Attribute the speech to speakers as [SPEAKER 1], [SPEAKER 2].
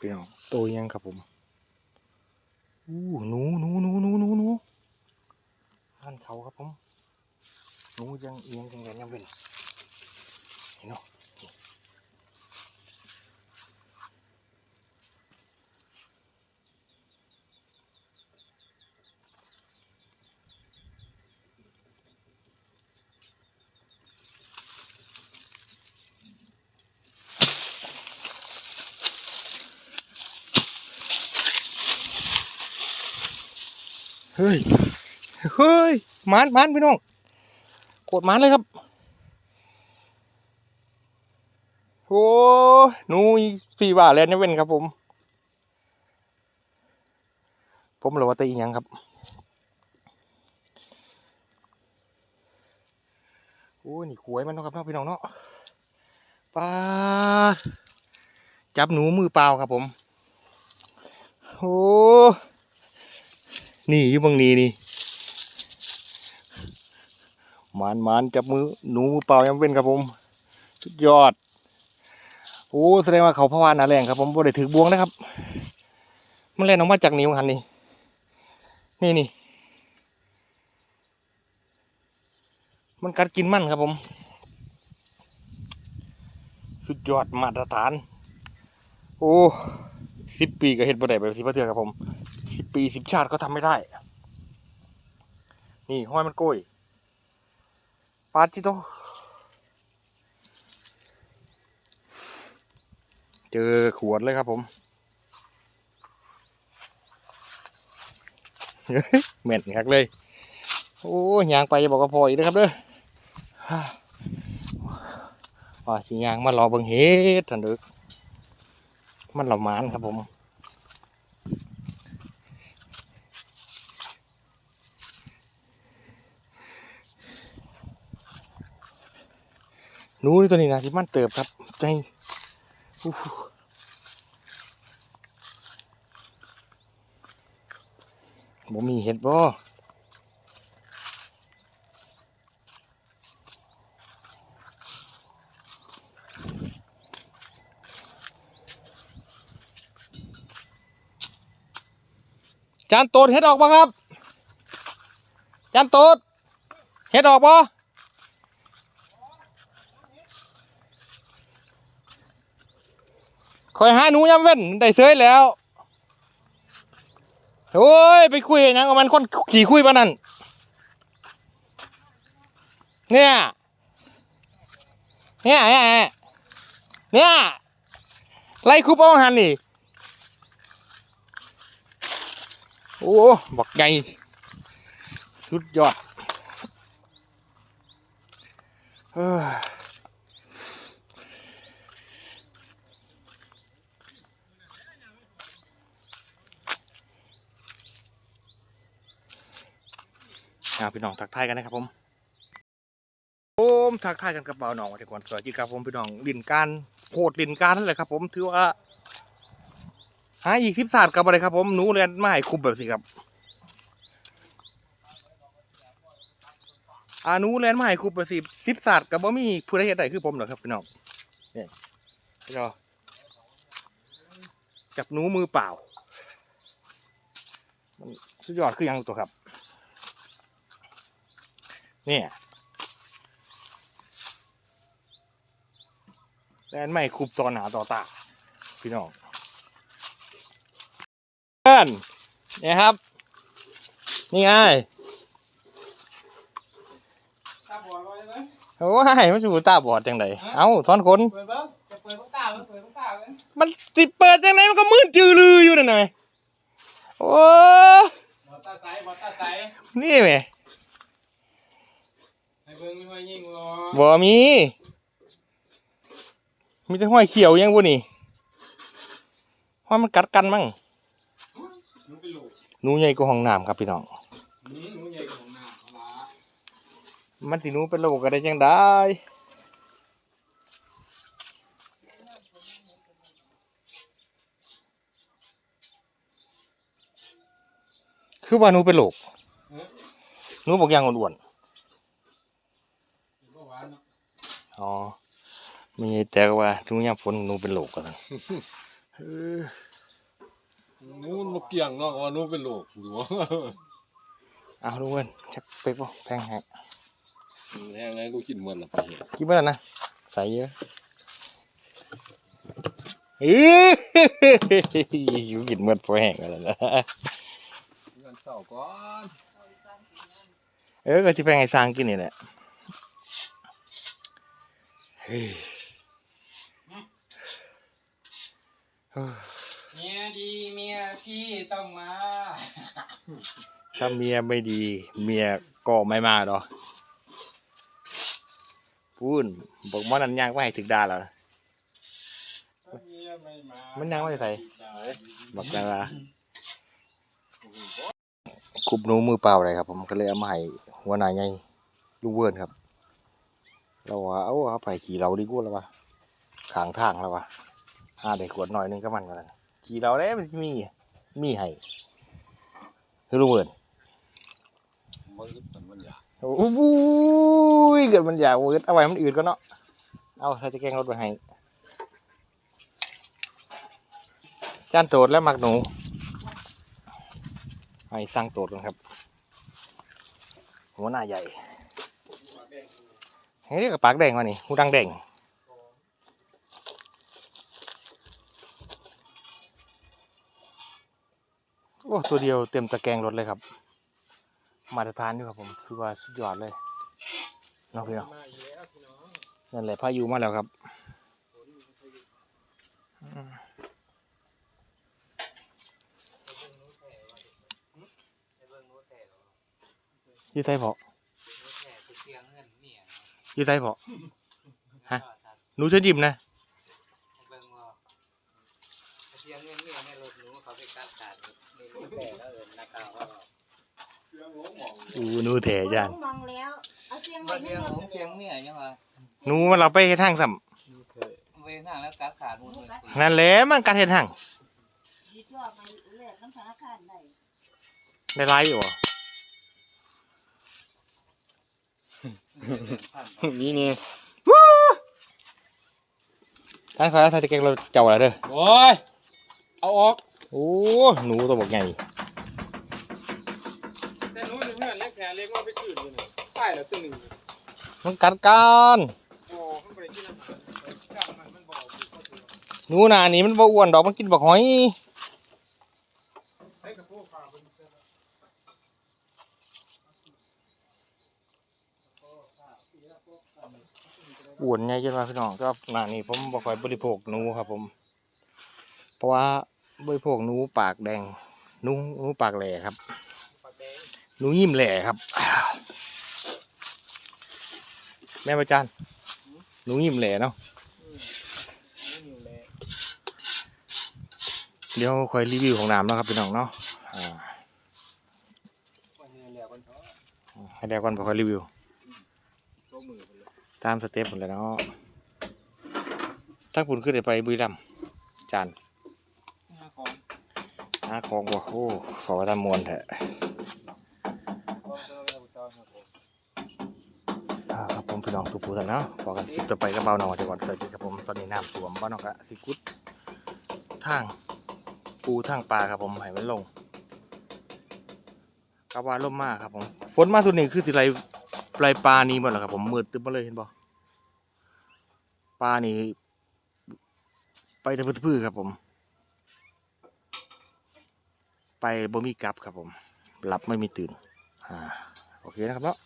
[SPEAKER 1] พี่น้องโตยังครับผมอู้หนูหนูหนูหนูหนูหนูหันเขาครับผมหนูยังเอียงยังไงยังเป็นเห็นเนาะ เฮ้ย เฮ้ยมานมานพี่น้องโคตรมานเลยครับ โอ้หนูอีพี่ว่าแล้วนี่เว้นครับผม ผมหลอว่าแตอีหยังครับ โอ้นี่ขวยมันนะครับเนาะพี่น้องเนาะปลาดจับหนูมือเปล่าครับผม โอ้ นี่อยู่บางนี้นี่หมานหมานจับมือหนูมือเปล่ายังเป็นครับผม สุดยอดโอ้แสดงว่าเขาพะวานหนาแรงครับผมบ่ได้ถือบวงนะครับ มันแล่นออกมาจากนิ้วหันนี่นี่นี่มันกัดกินมันครับผม สุดยอดมาตรฐาน โอ้สิบปีก็เห็นบ่ได้แบบสิบเทือครับผม สิบปีสิบชาติก็ทำไม่ได้ นี่ห้อยมันโกยปาจิโต เจอขวดเลยครับผมเหม็นคักเลย โอ้ยยางไปจะบอกว่าพออีกนะครับเด้อ่าว่าสิยางมารอเบิ่งเฮ็ดทันเดึกมันหล่าหมานครับผม นู้นี่ตัวนี้นะที่มันเติบครับใจบ่มีเห็ดบ่จานโตดเห็ดออกปะครับ จานโตดเห็ดออกป คอยหาหนูย้ำเว้นได้เซยแล้วโอ้ยไปคุยหยังกับมันคนขี่คุยปะนั่นเนี่ยเนี่ยเนี่ยเนี่ยไล่คุบเอาหันนี่โอ้บักไงสุดยอดเฮ้ย อ่าพี่น้องทักทายกันนะครับผมผมทักทายกันกับเบาหนองวันที่ก่อนสวัสดีครับผมพี่น้องลินการโพดลินการนั่นแหละครับ ผมถือว่าหาอีกสิบศาสตร์กับอะไรครับผมหนูเรียนไมาให้คุมแบบสิครับอานูเรียนมาให้คุมแบบสิสิบศาสตร์กับบ่มีผู้ใดเฮ็ดได้คือผมเหรอครับพี่น้องนี่พี่น้องจับหนูมือเปล่า มันสุดยอดคือยังตัวครับ เนี่ยแลนไม่คุบต่อหนาต่อตาพี่น้องเพื่อนเนี่ยครับ นี่ไง
[SPEAKER 2] ตาบอดไว้ไหม
[SPEAKER 1] โอ้ยมันจะตาบอดจังไดเอ้าถอนขน
[SPEAKER 2] เปิดเบ้างจะเปิดพวกตาเบ้างเปิดพวกตาเบ้าง
[SPEAKER 1] มันติเปิดจังไดมันก็มืดจือลืออยู่นั่นไงโอ้
[SPEAKER 2] บอดตาใสบอดตาใส
[SPEAKER 1] นี่แหม
[SPEAKER 2] ให้ เบิ่งไม่ค่อยยิงหรอ
[SPEAKER 1] บ่มี มีแต่ห้อยเขียวยังบ่นี่ห้อยมันกัดกันมั้ง
[SPEAKER 2] หนูเป็นลูก
[SPEAKER 1] หนูใหญ่กว่าห้องน้ำครับพี่น้อง
[SPEAKER 2] นี่หนูใหญ่กว่าของน้าเอาละ
[SPEAKER 1] มันสิหนูเป็นโรคก็ได้จังได้คือว่าหนูเป็นโรคหนูบอกอย่างอ้วน
[SPEAKER 2] เดี๋ยวก็หวานเนาะ
[SPEAKER 1] ๆอ๋อมีแต่ว่าหนูยามฝนหนูเป็นโรคกันเออ
[SPEAKER 3] หนูนกเกี่ยงเนาะว่าหนูเป็นโรคหรือว่า
[SPEAKER 1] เอาลุงเวินชักเป๊กบ่แพงแฮะ
[SPEAKER 3] แห้งไงกูกินหมดละไปเห็น
[SPEAKER 1] กินเมื่อไหร่นะใส่เยอะอีอยู่กินเมื่อพอแห้งกันแล้วนะ
[SPEAKER 3] เงินเศร้าก่อน
[SPEAKER 1] เออก็ที่แพงไอ้สร้างกินนี่แหละ เฮ้ย
[SPEAKER 2] เมียดีเมียพี่ต้องมา
[SPEAKER 1] ถ้าเมียไม่ดี เมียก็ไม่มาดอกพูนบอกมันนันย่างว่าให้ถึกดาแล้วนะ
[SPEAKER 2] เมียไม่มา
[SPEAKER 1] มันยังไม่ได้ใส่บอกกันว่าคุบหนูมือเปล่าเลยครับ ผมก็เลยเอามาให้หัวหน้าใหญ่ลุงเวิร์นครับ เราว่าเอาเอาไปขี่เราดีกว่าแล้ววะขางทางแล้ววะหาได้ขวดหน่อยหนึงก็มันกันขี่เราได้มันมีมีให้คือลุงเวิร์น
[SPEAKER 3] มันก็เป็นมันอยาก
[SPEAKER 1] โอ้โหเกิดมันอยากเวิร์นเอาไว้มันอื่นก็เนาะเอาใส่ตะแกงรถไปให้จานโตดและหมักหนูให้สร้างโตดกันครับหัวหน้าใหญ่ เฮ้ยเรียกกับปากแดงวะนี่หูดังแดงโอ้ตัวเดียวเต็มตะแกรงรถเลยครับ มาตรฐานอยู่ครับผมคือว่าสุดยอดเลยน้องพี่น้อง
[SPEAKER 2] มาอีกแล้วพี่น้อง
[SPEAKER 1] นั่นแหละพายุมาแล้วครับยี่ไซพอ ยี่ไซพอฮะหนูจะยิ้มนะ
[SPEAKER 4] เบิ่งว่าเสียงเงินเนี่ยในรถหนูเขาไปกัดขาดในรถแต่แล้วเอินนักข่าวว่า
[SPEAKER 1] อูหนูแถจาน
[SPEAKER 5] มองแล้วเอาเสียง
[SPEAKER 4] บ่
[SPEAKER 5] ไว้
[SPEAKER 4] เสี
[SPEAKER 5] ใน
[SPEAKER 4] ยง
[SPEAKER 5] ร
[SPEAKER 4] ของ
[SPEAKER 5] ถ
[SPEAKER 4] เสียงเมียยังว่า
[SPEAKER 1] หนูมันเราไปเฮ็ดทางซ้
[SPEAKER 4] เวทางแล้วกัดขาดหมดเลยำ
[SPEAKER 1] นั่นแหละมันการเฮ็ดทาง
[SPEAKER 5] ดีจอดมาแลกน้ำธนาคารได้
[SPEAKER 1] ได้ไลฟ์อยู่บ่
[SPEAKER 3] นี่นี่
[SPEAKER 1] ทางซ้ายทางตะแกรงเราเจ้าอะไรเด้อ
[SPEAKER 2] โอ้ยเอาออก
[SPEAKER 1] โอ้หนูตัวบอกใหญ่
[SPEAKER 2] แต่หนู้นเพื่อนนักแชร์เล็กว่าไปคืนอยู่นี่ป้ายแล้วตัวหนึ่ง
[SPEAKER 1] มันกัดกัน
[SPEAKER 2] โอ้มันไปกินอาหารช่างมันมันบอกอยู่ก็ถือ
[SPEAKER 1] หนูนานี่มันบ่อ้วนดอกมันกินบักหอย
[SPEAKER 2] ให้กับพวกข่าวเป็นเพื่อน
[SPEAKER 1] อ้วนใหญ่จังว่าพี่น้องแต่ว่าหน้านี่ผมบ่ค่อยบริโภคหนูครับผม เพราะว่าบริโภคหนูปากแดงหนูหนูปากแหล่ครับหนูยิ้มแหล่ครับ แม่ประจันหนูยิ้มแหล่เนาะเดี๋ยวค่อยรีวิวของน้ำเนาะครับพี่น้องเนาะอ่า
[SPEAKER 2] วันนี้แล้วกันเถอะ
[SPEAKER 1] ให้เดี๋ยวก่อนพอค่อยรีวิว ตามสเต็ปหมดเลยเนาะถ้าคุณขึ้นได้ไปบุรีรัมย์จาน
[SPEAKER 2] หาของ
[SPEAKER 1] หาของว่ะโอ้ขอทำมวนแท้
[SPEAKER 2] กองเจ้าเราสาวครับผม
[SPEAKER 1] อ่าครับผมพี่น้องทุกผู้ท่านเนาะพอกันคลิปต่อไปก็เบาหน่อยจังหวัดสระบุรีครับผมตอนนี้น้ำท่วมบ้านนอกกะสิกุดทางปูทางปลาครับผมให้มันลงกะว่าล่มมากครับผมฝนมาสุดนี้คือสิไร ปลายปลานี้หมดแล้วครับผมมืดตึ๊บมาเลยเห็นบ่ปลานี้ไปแต่พื้นๆครับผม ไปบ่มีกลับครับผมหลับไม่มีตื่นอ่าโอเคนะครับเนาะ